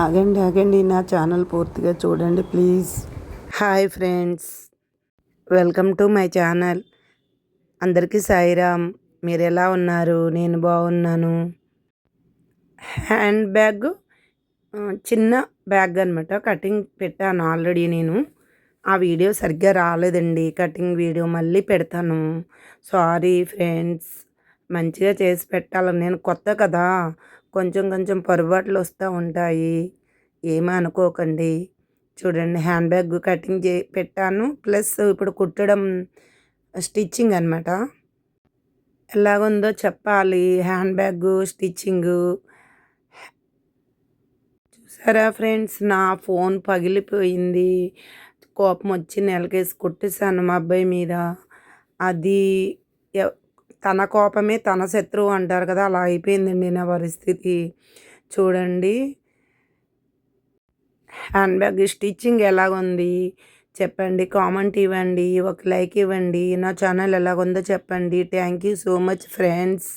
ఆగండి ఆగండి. నా ఛానల్ పూర్తిగా చూడండి please. Hi friends. Welcome to my channel. అందరికీ సాయిరామ్. మీరు ఎలా ఉన్నారు? నేను బాగున్నాను. హ్యాండ్ బ్యాగ్ చిన్న బ్యాగ్ అనమాట కటింగ్ పెట్టాను ఆల్రెడీ నేను. ఆ వీడియో సరిగ్గా రాలేదండి. కటింగ్ వీడియో మళ్ళీ పెడతాను. Sorry friends. మంచిగా చేసి పెట్టాలని. నేను కొత్త కదా కొంచెం కొంచెం పొరపాట్లు వస్తూ ఉంటాయి. ఏమీ అనుకోకండి. చూడండి హ్యాండ్ బ్యాగ్ కటింగ్ చే పెట్టాను. ప్లస్ ఇప్పుడు కుట్టడం స్టిచ్చింగ్ అనమాట ఎలాగుందో చెప్పాలి. Handbag stitching. చూసారా ఫ్రెండ్స్ నా ఫోన్ పగిలిపోయింది. కోపం వచ్చి నెలకేసి కొట్టేశాను మా అబ్బాయి మీద. అది తన కోపమే తన శత్రువు అంటారు కదా అలా అయిపోయిందండి నా పరిస్థితి. చూడండి. హ్యాండ్ బ్యాగ్ స్టిచ్చింగ్ ఎలాగుంది? చెప్పండి కామెంట్ ఇవ్వండి ఒక లైక్ ఇవ్వండి. నా ఛానల్ ఎలాగుందో చెప్పండి. Thank you so much friends.